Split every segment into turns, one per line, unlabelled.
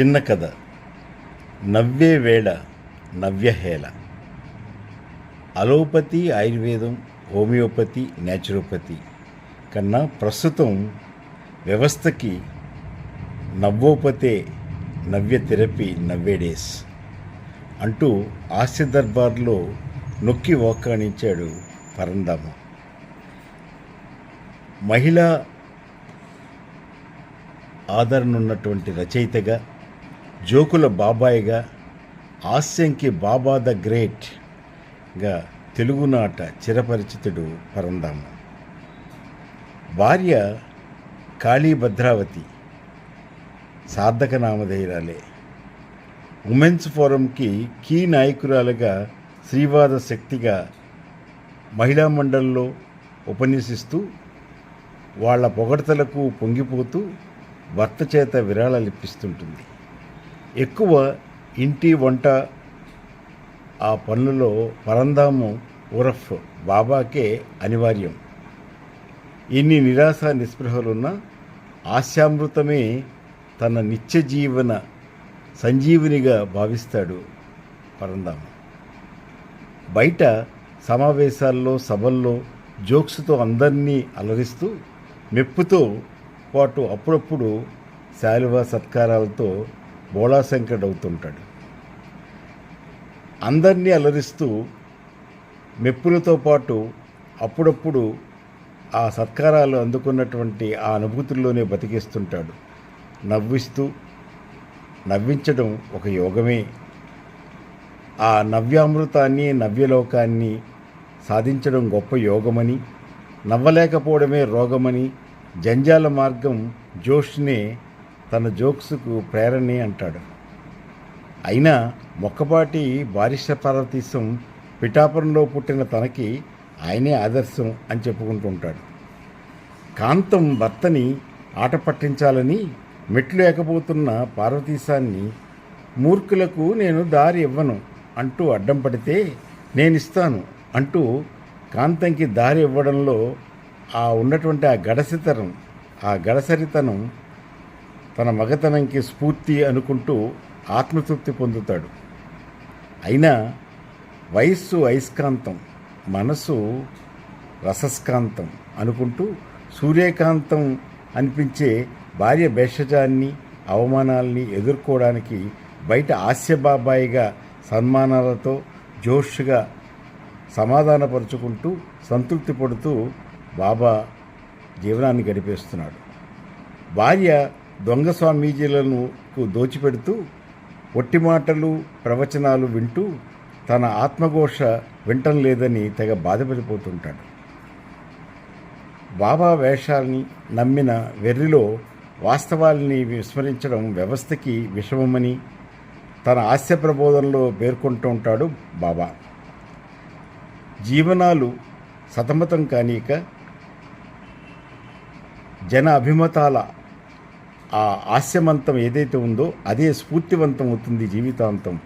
చిన్న కథ. నవ్వే వేళ నవ్యహేళ అలోపతి ఆయుర్వేదం హోమియోపతి న్యాచురోపతి కన్నా ప్రస్తుతం వ్యవస్థకి నవ్వోపతే నవ్య థెరపీ నవ్వేడేస్ అంటూ హాస్య దర్బార్లో నొక్కి ఓక్కాణించాడు పరంధామ. మహిళా ఆదరణ ఉన్నటువంటి రచయితగా జోకుల బాబాయిగా హాస్యంకి బాబా ద గ్రేట్గా తెలుగునాట చిరపరిచితుడు పరందామ. భార్య కాళీ భద్రావతి సార్థక నామధేయురాలే. ఉమెన్స్ ఫోరంకి కీ నాయకురాలుగా శ్రీవాద శక్తిగా మహిళా మండలిలో ఉపన్యసిస్తూ వాళ్ళ పొగడతలకు పొంగిపోతూ భర్త చేత విరాళాలు ఇప్పిస్తుంటుంది. ఎక్కువ ఇంటి వంట ఆ పనులలో పరందాము ఉరఫ్ బాబాకే అనివార్యం. ఎన్ని నిరాశ నిస్పృహలున్నా ఆశామృతమే తన నిత్య జీవన సంజీవునిగా భావిస్తాడు పరందామ. బయట సమావేశాల్లో సభల్లో జోక్స్తో అందరినీ అలరిస్తూ మెప్పుతో పాటు అప్పుడప్పుడు శాలువ సత్కారాలతో బోళాశంకరుడవుతుంటాడు అందరినీ అలరిస్తూ మెప్పులతో పాటు అప్పుడప్పుడు ఆ సత్కారాలు అందుకున్నటువంటి ఆ అనుభూతుల్లోనే బతికిస్తుంటాడు. నవ్విస్తూ నవ్వించడం ఒక యోగమే. ఆ నవ్యామృతాన్ని నవ్యలోకాన్ని సాధించడం గొప్ప యోగమని నవ్వలేకపోవడమే రోగమని జంజాల మార్గం జోష్నే తన జోక్స్కు ప్రేరణి అంటాడు. అయినా మొక్కపాటి బారిష్ట పార్వతీశం పిఠాపురంలో పుట్టిన తనకి ఆయనే ఆదర్శం అని చెప్పుకుంటూ ఉంటాడు కాంతం భర్తని ఆట పట్టించాలని మెట్లు ఎక్కబోతున్న పార్వతీశాన్ని మూర్ఖులకు నేను దారి ఇవ్వను అంటూ అడ్డం పడితే నేనిస్తాను అంటూ కాంతంకి దారి ఇవ్వడంలో ఆ ఉన్నటువంటి ఆ గడసితనం ఆ గడసరితనం తన మగతనంకి స్ఫూర్తి అనుకుంటూ ఆత్మతృప్తి పొందుతాడు. అయినా వయస్సు అయస్కాంతం మనసు రసస్కాంతం అనుకుంటూ సూర్యకాంతం అనిపించే భార్య భేషజాన్ని అవమానాల్ని ఎదుర్కోవడానికి బయట ఆస్యబాబాయిగా సన్మానాలతో జోష్గా సమాధానపరుచుకుంటూ సంతృప్తి పడుతూ బాబా జీవనాన్ని గడిపేస్తున్నాడు. భార్య దొంగ స్వామీజీలను దోచిపెడుతూ ఒట్టి మాటలు ప్రవచనాలు వింటూ తన ఆత్మఘోష వింటం లేదని తెగ బాధపడిపోతుంటాడు. బాబా వేషాల్ని నమ్మిన వెర్రిలో వాస్తవాల్ని విస్మరించడం వ్యవస్థకి విషమమని తన హాస్య ప్రబోధనలో పేర్కొంటూ ఉంటాడు బాబా. జీవనాలు సతమతం కానీక జన అభిమతాల ఆ హాస్యమంతం ఏదైతే ఉందో అదే స్ఫూర్తివంతం అవుతుంది జీవితాంతం.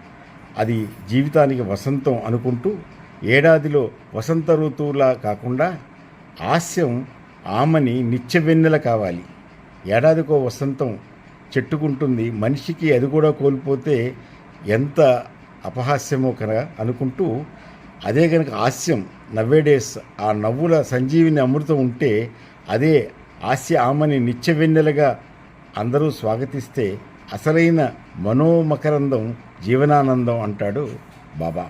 అది జీవితానికి వసంతం అనుకుంటూ ఏడాదిలో వసంత ఋతువులా కాకుండా హాస్యం ఆమని నిత్యవెన్నెల కావాలి. ఏడాదికో వసంతం చెట్టుకుంటుంది. మనిషికి అది కూడా కోల్పోతే ఎంత అపహాస్యమో కనుక అనుకుంటూ అదే కనుక హాస్యం నవ్వేడేస్ ఆ నవ్వుల సంజీవిని అమృతం ఉంటే అదే హాస్య ఆమని నిత్య వెన్నెలగా అందరూ స్వాగతిస్తే అసలైన మనోమకరందం జీవనానందం అంటాడు బాబా.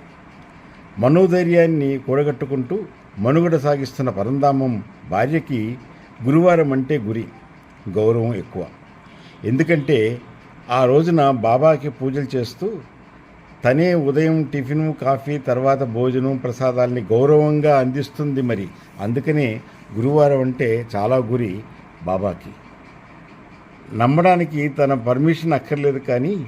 మనోధైర్యాన్ని కూడగట్టుకుంటూ మనుగడ సాగిస్తున్న పరంధామం భార్యకి గురువారం అంటే గురి గౌరవం ఎక్కువ. ఎందుకంటే ఆ రోజున బాబాకి పూజలు చేస్తూ తనే ఉదయం టిఫిను కాఫీ తర్వాత భోజనం ప్రసాదాల్ని గౌరవంగా అందిస్తుంది మరి. అందుకనే గురువారం అంటే చాలా గురి బాబాకి. నమ్మడానికి తన పర్మిషన్ అక్కర్లేదు కానీ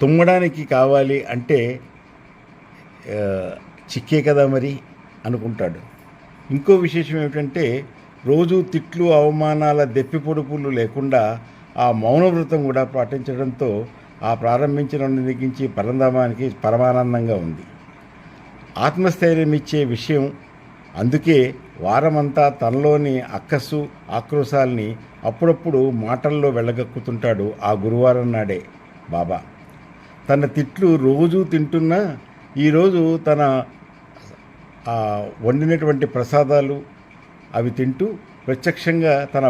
తుమ్మడానికి కావాలి అంటే చిక్కే కదా మరి అనుకుంటాడు. ఇంకో విశేషం ఏమిటంటే రోజు తిట్లు అవమానాల దెప్పి పొడుపులు లేకుండా ఆ మౌన వ్రతం కూడా పాటించడంతో ఆ ప్రారంభించిన దగ్గరించి పరంధామానికి పరమానందంగా ఉంది. ఆత్మస్థైర్యం ఇచ్చే విషయం అందుకే వారమంతా తనలోని అక్కసు ఆక్రోశాల్ని అప్పుడప్పుడు మాటల్లో వెళ్ళగక్కుతుంటాడు ఆ గురువారం నాడే బాబా. తన తిట్లు రోజూ తింటున్నా ఈరోజు తన వండినటువంటి ప్రసాదాలు అవి తింటూ ప్రత్యక్షంగా తన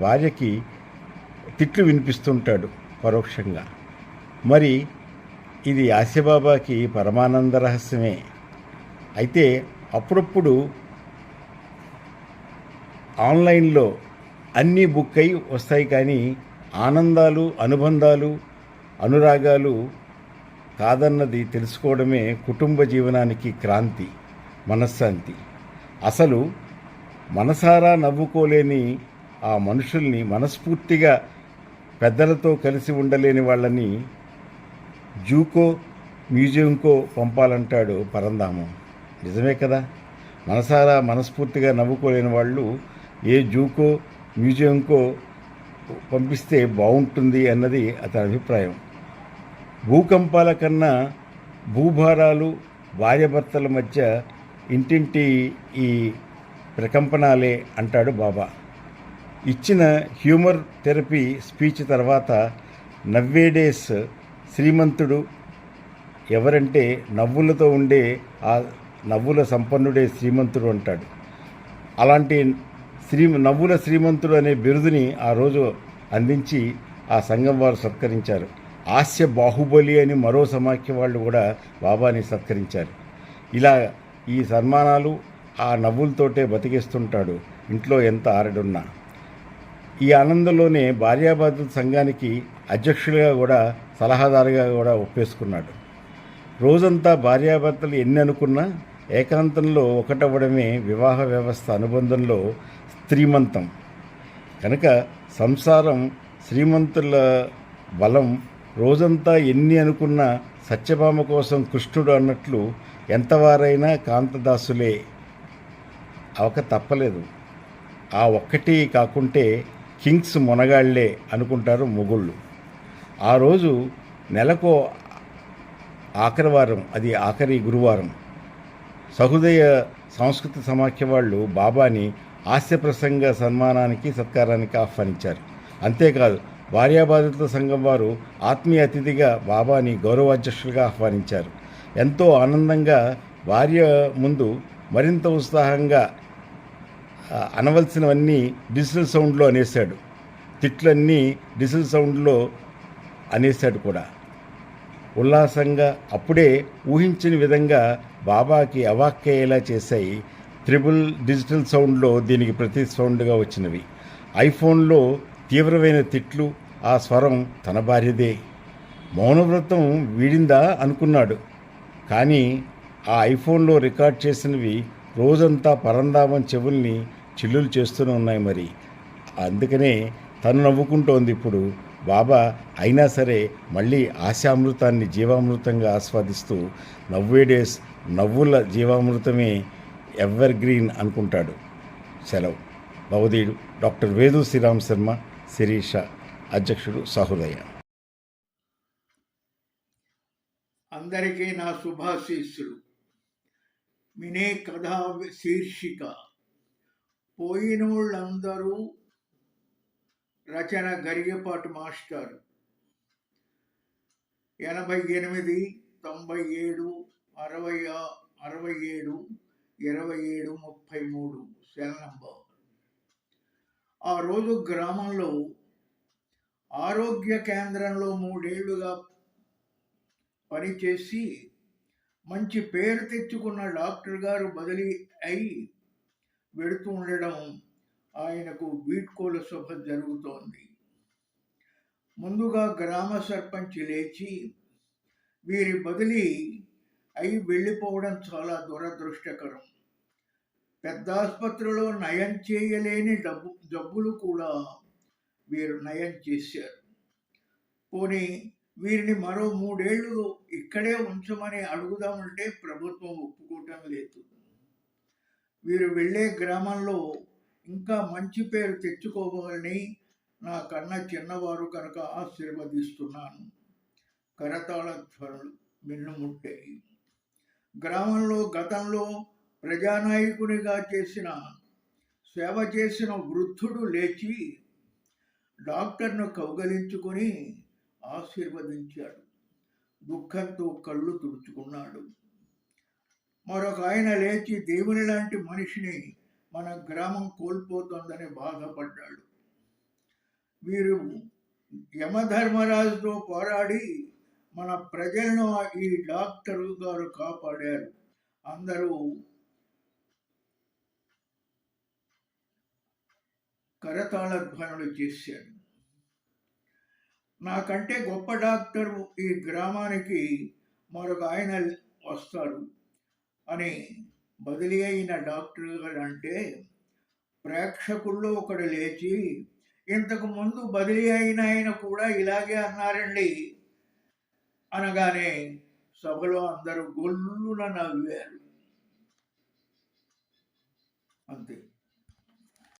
భార్యకి తిట్లు వినిపిస్తుంటాడు పరోక్షంగా. మరి ఇది ఆస్యబాబాకి పరమానంద రహస్యమే. అయితే అప్పుడప్పుడు ఆన్లైన్లో అన్నీ బుక్ అయి వస్తాయి కానీ ఆనందాలు అనుబంధాలు అనురాగాలు కాదన్నది తెలుసుకోవడమే కుటుంబ జీవనానికి క్రాంతి మనశ్శాంతి. అసలు మనసారా నవ్వుకోలేని ఆ మనుషుల్ని మనస్ఫూర్తిగా పెద్దలతో కలిసి ఉండలేని వాళ్ళని జూకో మ్యూజియంకో పంపాలంటాడు పరంధామం. నిజమే కదా? మనసారా మనస్ఫూర్తిగా నవ్వుకోలేని వాళ్ళు ఏ జూకో మ్యూజియంకో పంపిస్తే బాగుంటుంది అన్నది అతని అభిప్రాయం. భూకంపాల కన్నా భూభారాలు భార్యాభర్తల మధ్య ఇంటింటి ఈ ప్రకంపనాలే అంటాడు బాబా. ఇచ్చిన హ్యూమర్ థెరపీ స్పీచ్ తర్వాత నవ్వేడేస్ శ్రీమంతుడు ఎవరంటే నవ్వులతో ఉండే ఆ నవ్వుల సంపన్నుడే శ్రీమంతుడు అంటాడు. అలాంటి శ్రీ నవ్వుల శ్రీమంతుడు అనే బిరుదుని ఆ రోజు అందించి ఆ సంఘం వారు సత్కరించారు. హాస్య బాహుబలి అని మరో సమాఖ్య వాళ్ళు కూడా బాబాని సత్కరించారు. ఇలా ఈ సన్మానాలు ఆ నవ్వులతోటే బతికేస్తుంటాడు. ఇంట్లో ఎంత ఆరడున్నా. ఈ ఆనందంలోనే భార్యాబాధ్యత సంఘానికి అధ్యక్షులుగా కూడా సలహాదారుగా కూడా ఒప్పేసుకున్నాడు. రోజంతా భార్యాభర్తలు ఎన్ని అనుకున్నా ఏకాంతంలో ఒకటవ్వడమే వివాహ వ్యవస్థ అనుబంధంలో శ్రీమంతం. కనుక సంసారం శ్రీమంతుల బలం రోజంతా ఎన్ని అనుకున్నా సత్యభామ కోసం కృష్ణుడు అన్నట్లు ఎంతవారైనా కాంతదాసులే. అవక తప్పలేదు. ఆ ఒక్కటి కాకుంటే కింగ్స్ మునగాళ్ళే అనుకుంటారు మొగుళ్ళు. ఆ రోజు నెలకు ఆఖరివారం అది ఆఖరి గురువారం. సహృదయ సంస్కృతి సమాఖ్య వాళ్ళు బాబాని హాస్యప్రసంగ సన్మానానికి సత్కారానికి ఆహ్వానించారు. అంతేకాదు భార్యాబాధిత సంఘం వారు ఆత్మీయ అతిథిగా బాబాని గౌరవాధ్యక్షులుగా ఆహ్వానించారు. ఎంతో ఆనందంగా భార్య ముందు మరింత ఉత్సాహంగా అనవలసినవన్నీ డిజిటల్ సౌండ్లో అనేశాడు. తిట్లన్నీ డిజిటల్ సౌండ్లో అనేశాడు కూడా. ఉల్లాసంగా అప్పుడే ఊహించిన విధంగా బాబాకి అవాక్కయ్యేలా చేశాయి త్రిబుల్ డిజిటల్ సౌండ్లో దీనికి ప్రతి సౌండ్గా వచ్చినవి. ఐఫోన్లో తీవ్రమైన తిట్లు ఆ స్వరం తన భార్యదే మౌనవ్రతం వీడిందా అనుకున్నాడు. కానీ ఆ ఐఫోన్లో రికార్డ్ చేసినవి రోజంతా పరందామం చెవుల్ని చిల్లులు చేస్తూనే ఉన్నాయి మరి. అందుకనే తను నవ్వుకుంటోంది ఇప్పుడు. బాబా అయినా సరే మళ్ళీ ఆశామృతాన్ని జీవామృతంగా ఆస్వాదిస్తూ నవ్వేడేస్ నవ్వుల జీవామృతమే ఎవర్ గ్రీన్ అనుకుంటాడు. సెలవు. భవదీయుడు డాక్టర్ వేదు శ్రీరామ్ శర్మ శిరీష అధ్యక్షుడు సహృదయ
అందరికీ నా శుభాశీస్సులు. వినే కథా శీర్షిక. పోయినోళ్ళందరూ రచన గరిగపాటి మాస్టర్. ఎనభై ఎనిమిది తొంభై ఏడు అరవై అరవై ఏడు ఇరవై ఏడు ముప్పై మూడు సెల్ నంబర్. ఆ రోజు గ్రామంలో ఆరోగ్య కేంద్రంలో మూడేళ్ళుగా పనిచేసి మంచి పేరు తెచ్చుకున్న డాక్టర్ గారు బదిలీ అయి వెడుతూ ఉండడం ఆయనకు వీడ్కోల శుభ జరుగుతోంది. ముందుగా గ్రామ సర్పంచ్ లేచి వీరి బదిలీ అయి వెళ్ళిపోవడం చాలా దురదృష్టకరం. పెద్ద ఆసుపత్రిలో నయం చేయలేని డబ్బు జబ్బులు కూడా వీరు నయం చేశారు. పోనీ వీరిని మరో మూడేళ్ళు ఇక్కడే ఉంచమని అడుగుదామంటే ప్రభుత్వం ఒప్పుకోవటం లేదు. వీరు వెళ్ళే గ్రామంలో ఇంకా మంచి పేరు తెచ్చుకోవాలని నా కన్నా చిన్నవారు కనుక ఆశీర్వదిస్తున్నాను. కరతాళ ధ్వనులు మిన్నుముట్టాయి గ్రామంలో గతంలో ప్రజానాయకునిగా చేసిన సేవ చేసిన వృద్ధుడు లేచి డాక్టర్ను కౌగలించుకొని ఆశీర్వదించాడు. దుఃఖంతో కళ్ళు తుడుచుకున్నాడు. మరొక ఆయన లేచి దేవుని లాంటి మనిషిని మన గ్రామం కోల్పోతుందని బాధపడ్డాడు. వీరు యమధర్మరాజుతో పోరాడి మన ప్రజలను ఈ డాక్టర్ గారు కాపాడారు. అందరూ కరతాళధ్వనులు చేశారు. నాకంటే గొప్ప డాక్టర్ ఈ గ్రామానికి మరొక ఆయన వస్తారు అని బదిలీ అయిన డాక్టర్ గారు అంటే ప్రేక్షకుల్లో ఒకడు లేచి ఇంతకు ముందు బదిలీ అయిన ఆయన కూడా ఇలాగే అన్నారండి. అనగానే సభలో అందరూ గొల్లున నవ్వారు. అంతే.